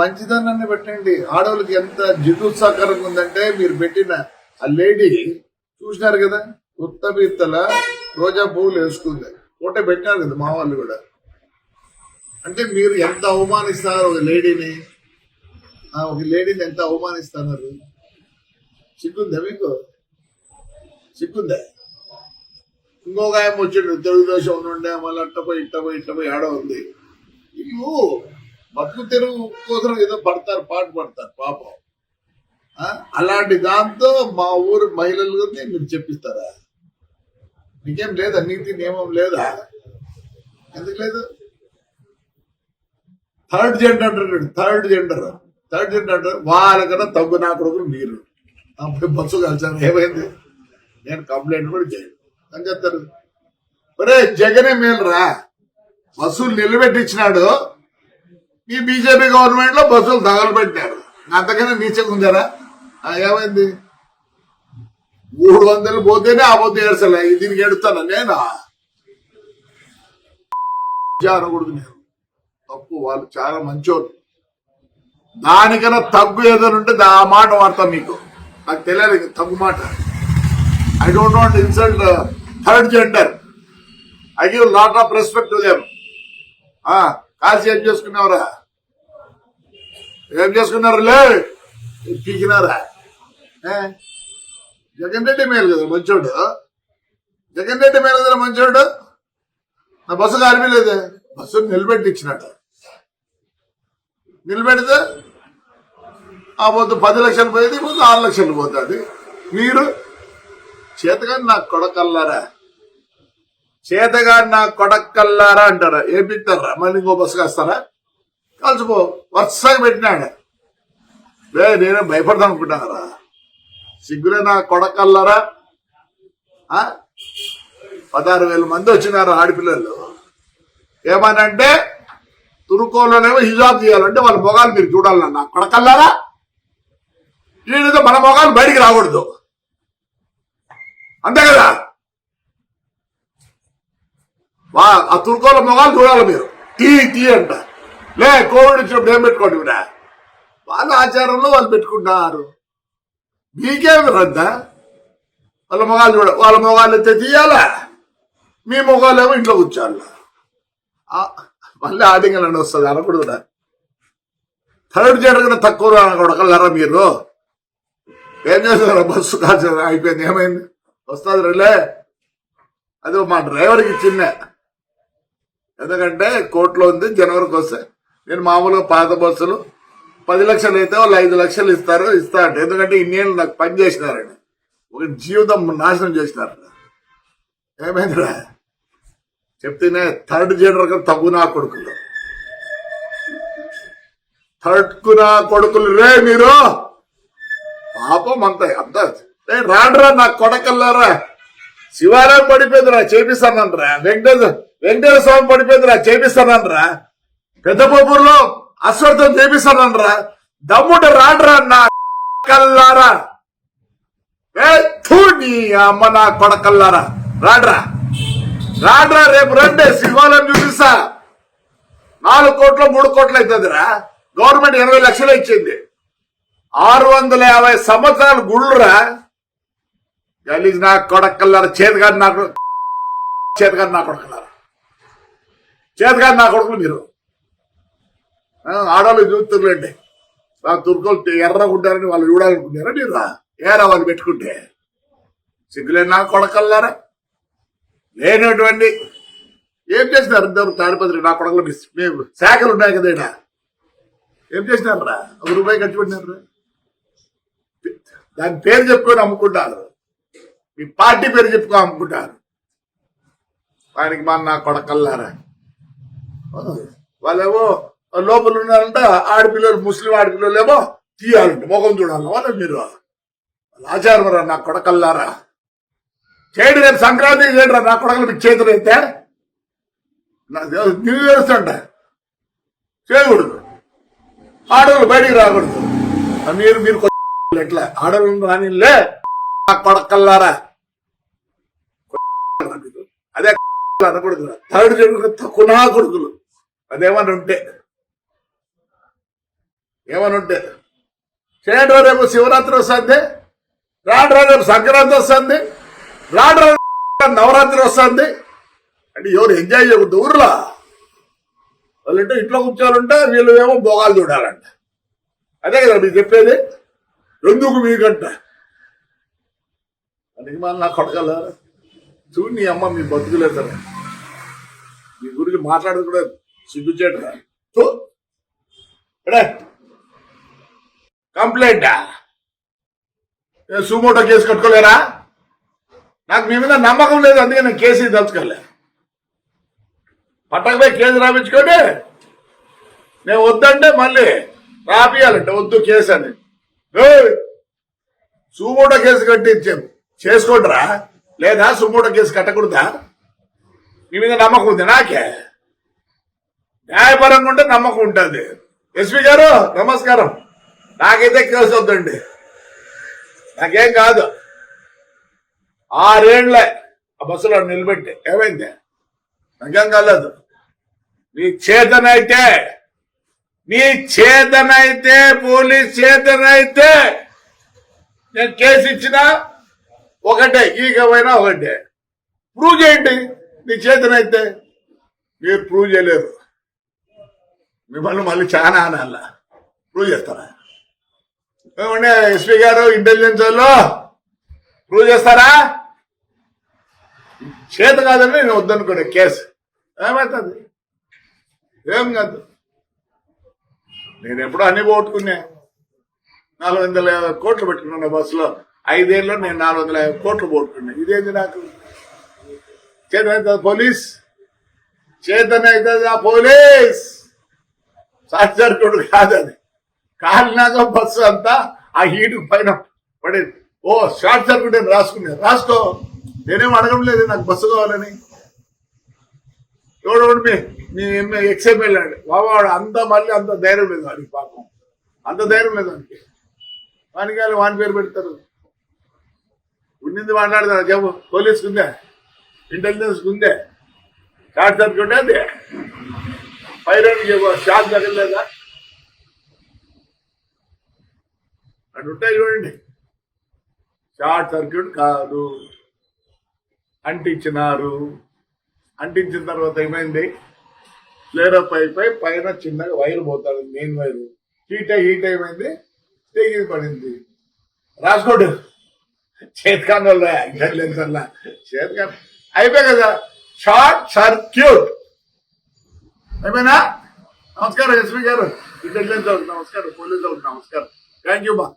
మంచిదనాన్ని పెట్టండి. ఆడవాళ్ళకి ఎంత జితుత్సాకరంగా ఉందంటే మీరు పెట్టిన ఆ లేడీ చూసినారు కదా కొత్త బీత్తల రోజా పువ్వులు వేసుకుంది. ఫోటో పెట్టినారు కదా మా వాళ్ళు కూడా. అంటే మీరు ఎంత అవమానిస్తున్నారు ఒక లేడీని? ఆ, ఒక లేడీని ఎంత అవమానిస్తున్నారు? సిగ్గుందా మీకు? సిగ్గుందా? ఇంకొక ఆయన వచ్చిండు తెలుగుదేశం నుండే మళ్ళీ అట్టపోయి ఇట్టపోయి ఇట్టపోయి ఆడ ఉంది ఇల్లు బతుకు తెరువు కోసం ఏదో పడతారు పాటు పడతారు పాపం. అలాంటి దాంతో మా ఊరు మహిళలు మీరు చెప్పిస్తారా? మీకేం లేదా? నీతి నియమం లేదా? ఎందుకు లేదు? థర్డ్ జెండర్ అంటారు థర్డ్ జెండర్. థర్డ్ జెండర్ అంటారు వాళ్ళకన్నా తగ్గు నా కొడుకు మీరు. అప్పుడు బస్సు కలిసాను ఏమైంది? నేను కంప్లైంట్ కూడా చేయను. అని చెప్తారు ఒరే జగనే మేలురా. బస్సులు నిలబెట్టించినాడు. ఈ బీజేపీ గవర్నమెంట్లో బస్సులు తగలబెట్టారు. అంతకన్నా నీచగా ఉందారా? ఏమైంది? మూడు వందలు పోతేనే ఆ పొద్దు ఏడ్చలే. దీనికి ఎడుతాను నేనా? అనకూడదు నేను. తప్పు వాళ్ళు చాలా మంచోళ్ళు. దానికన్నా తగ్గు ఏదైనా ఉంటే ఆ మాట వాడతాం మీకు. నాకు తెలియదు తగ్గు మాట. I don't want insult third gender I give lot of respect to them కాల్సి ఏం చేసుకున్నావురా ఏం చేసుకున్నారులే? పీకినారా? ఏ? జగన్ రెడ్డి మేలు కదా మంచోడు. జగన్ రెడ్డి మేలు కదా మంచోడు. నా బస్సు కాలిపోలేదు బస్సు నిలబెట్టి ఇచ్చినట్టు నిలబెడితే ఆ పొద్దు పది లక్షలు పోయేది పొద్దు ఆరు లక్షలు పోతుంది. మీరు చేతగాని నా కొడకల్లారా? చేతగాని నా కొడకల్లారా అంటారా? ఏం పిక్తారా మళ్ళీ ఇంకో బస్సు కాస్తారా? కలిసిపో వరుసగా పెట్టినాడు లే నేనే భయపడదాం అనుకుంటున్నారా సిగ్గులే నా కొడకల్లారా? పదహారు వేల మంది వచ్చినారు ఆడపిల్లలు. ఏమనంటే తురుకోలోనేమో హిజాబ్ చేయాలంటే వాళ్ళ మొగాలు మీరు చూడాలన్నా. కొడకల్లారా? వీడితో మన మొగాలు బయటికి రాకూడదు. అంతే కదా? వా ఆ తురుకోల మొగాలు చూడాలి మీరు. టీ టీ అంట. లే కోవిడ్ వచ్చినప్పుడు ఏం పెట్టుకోండి కూడా వాళ్ళ ఆచారంలో వాళ్ళు పెట్టుకుంటున్నారు మీకేం రద్దా వాళ్ళ మొగాలు చూడ వాళ్ళ మొగాలు అయితే తీయాలా? మీ మొగాలు ఏమో ఇంట్లో కూర్చోాలి మళ్ళీ ఆడింగలండి వస్తుంది అనకూడదు థర్డ్ జెండర్ తక్కువ కొడకల్లారా మీరు? ఏం చేస్తారా బస్సు కాల్చారు అయిపోయింది ఏమైంది? వస్తుంది రిలే అది మా డ్రైవర్కి చిన్న. ఎందుకంటే కోర్టులో ఉంది జనవరికి వస్తే నేను మామూలుగా పాత బస్సులు పది లక్షలు అయితే వాళ్ళు ఐదు లక్షలు ఇస్తారు ఇస్తా అంటే. ఎందుకంటే ఇన్నేళ్ళు నాకు పని చేసినారని ఒక జీవితం నాశనం చేసినారు. ఏమైందిరా? చెప్తేనే థర్డ్ జనరల్గా తగ్గు నా కొడుకులు. థర్డ్కు నా కొడుకులు రే మీరు! పాపం అంత అంత. రాడరా నా కొడకల్లారా. శివాలయం పడిపోయిందిరా చేపిస్తానంటరా వెంకటేశ్వర వెంకటేశ్వర స్వామి పడిపోయిందిరా చేపిస్తానంట్రా పెద్ద అశ్వర్థం చేపిస్తానరా దమ్ముంటే రాడ్రా నా కల్లారా నీ అమ్మ నా కొడకల్లారా? రాడ్రా. రాడ్రా రేపు రండి శివాలయం చూపిస్తా. నాలుగు కోట్లు మూడు కోట్లు అవుతుందిరా. గవర్నమెంట్ ఎనభై లక్షలు ఇచ్చింది. ఆరు వందల యాభై సంవత్సరాలు గుళ్ళురా. గలీజ్ నా కొడకల్లారా చేతగాని నాకు చేతగాని నా కొడకల్లారా? చేతగాని నా కొడుకులు మీరు. ఆడవాళ్ళు చూస్తున్నారండి నా తుర్కోలు ఎర్రగుంటారని వాళ్ళు చూడాలనుకున్నారా మీరు? ఏరా వాళ్ళు పెట్టుకుంటే? సిగ్గులే నా కొడకల్లారా? లేనటువంటి ఏం చేసినారు ఇద్దరు తాడిపత్రి? నా కొడకలు మేము శాఖలు ఉన్నాయి కదా ఈడ. ఏం చేసినారా ఒక రూపాయి ఖర్చు పెట్టినారా దాని పేరు చెప్పుకొని అమ్ముకుంటారు. మీ పార్టీ పేరు చెప్పుకో అమ్ముకుంటారు. దానికి మా నా కొడకల్లారా? వాళ్ళేమో లోపల ఉన్నారంట ఆడపిల్లలు ముస్లిం ఆడపిల్లలు ఏమో తీయాలంట ముఖం చూడాలి. వాళ్ళు మీరు ఆచారమరా రా నా కొడకల్లారా? చేయడు రేపు సంక్రాంతి చేయడరా నా కొడకలు మీకు చేతులు అయితే న్యూ ఇయర్స్ అంట చేయకూడదు. ఆడవాళ్ళు బయటికి రాకూడదు. మీరు మీరు ఎట్లా? ఆడవాళ్ళు రానిలే నా కొడకల్లారా? అదే అనకూడదు థర్డ్ జన్మ తక్కువ కొడుకులు. అదేమని ఉంటే. ఏమని ఉంటే చేయడం రేపు శివరాత్రి వస్తుంది రాడు రేపు సంక్రాంతి వస్తుంది రాడు నవరాత్రి వస్తుంది. అంటే ఎవరు ఎంజాయ్ చేయకూడదు ఊర్లో. వాళ్ళంటే ఇంట్లో కూర్చోాలంటే వీళ్ళు ఏమో భోగాలు చూడాలంట. అదే కదా మీకు చెప్పేది? ఎందుకు మీకంట? అందుకే మన నాకు కొడగల చూడు నీ అమ్మ మీ బతుకులేదు మీ గురించి మాట్లాడదు కూడా సిగ్గుచేట చూ. ఎడే? కంప్లైంటా? Suo motu case కట్టుకోలేరా? నాకు మీ మీద నమ్మకం లేదు అందుకే నేను కేసు తలుచుకోలే. పట్టకపోయి కేసు రాపించుకోండి. నేను వద్దంటే మళ్ళీ రాపియాలంటే వద్దు కేసు అని. సుమోటో కేసు కట్టించే చేసుకోండిరా. లేదా సుమోటో కేసు కట్టకూడదా? మీ మీద నమ్మకం ఉంది నాకే? న్యాయపరంగా ఉంటే నమ్మకం ఉంటుంది. ఎస్పీ గారు నమస్కారం. నాకైతే కేసు వద్దండి. నాకేం కాదు. ఆరేళ్ళే ఆ బస్సులో నిలబెట్టి. ఏమైంది? నాకేం కాలేదు. నీ చేతనైతే నీ చేతనైతే పోలీస్ చేతనైతే నేను కేసు ఇచ్చినా ఒకటే ఈగమైనా ఒకటే. ప్రూవ్ చేయండి. నీ చేతనైతే. మీరు ప్రూవ్ చేయలేరు. మిమ్మల్ని మళ్ళీ చాలా అనాల. ప్రూవ్ చేస్తారా? ఏమంటే ఎస్పీ గారు ఇంటెలిజెన్స్ వాళ్ళు? ప్రూవ్ చేస్తారా? చేత కాదండి నేను వద్దనుకోండి కేసు. ఏమవుతుంది ఏం కాదు. నేను ఎప్పుడో అన్ని పోగొట్టుకున్నా. నాలుగు వందల యాభై కోట్లు పెట్టుకున్నా బస్సులో. ఐదేళ్ళలో నేను నాలుగు వందల యాభై కోట్లు పోగొట్టుకున్నా. ఇదేంది నాకు? చేతనైతే పోలీస్? చేతనైతే పోలీస్? షార్ట్ సర్క్యూట్ కాదు అది కాలినాక బస్సు అంతా ఆ హీటు పైన పడేది. ఓ షార్ట్ సర్క్యూట్ అని రాసుకునే రాసుకో. నేనేం అడగడం లేదు నాకు బస్సు కావాలని. ఎవడు మీ మీ ఎక్స్ఎంఎల్ అండి వాడు అంత మళ్ళీ అంత ధైర్యం లేదు వాడికి పాపం. అంత ధైర్యం లేదు వానికి వానికి వాని పేరు పెడతారు. ఉండింది మాట్లాడతారు జబ్బు. పోలీస్కి ఉందే. ఇంటెలిజెన్స్కి ఉందే. షార్ట్ సర్క్యూట్ అది పైరన్ షాక్ తగలేదా అటు ఉంటాయి చూడండి. షార్ట్ సర్క్యూట్ కాదు. అంటించినారు. అంటించిన తర్వాత ఏమైంది? లేదా అప్ అయిపోయి పైన చిన్నగా వైర్ పోతాడు మెయిన్ వైర్. హీట్ అయి హీట్ అయిపోయింది తెగి పడింది. రాసుకోడు. చేతికాన్ వల్ల ఇంటెలిజెన్స్ వల్ల చేతికాన్ అయిపోయి కదా. Short circuit. అయిపోయినా నమస్కారం ఎస్పీ గారు. ఇంటెలిజెన్స్ నమస్కారం. పోలీసు నమస్కారం. థ్యాంక్ యూ బా.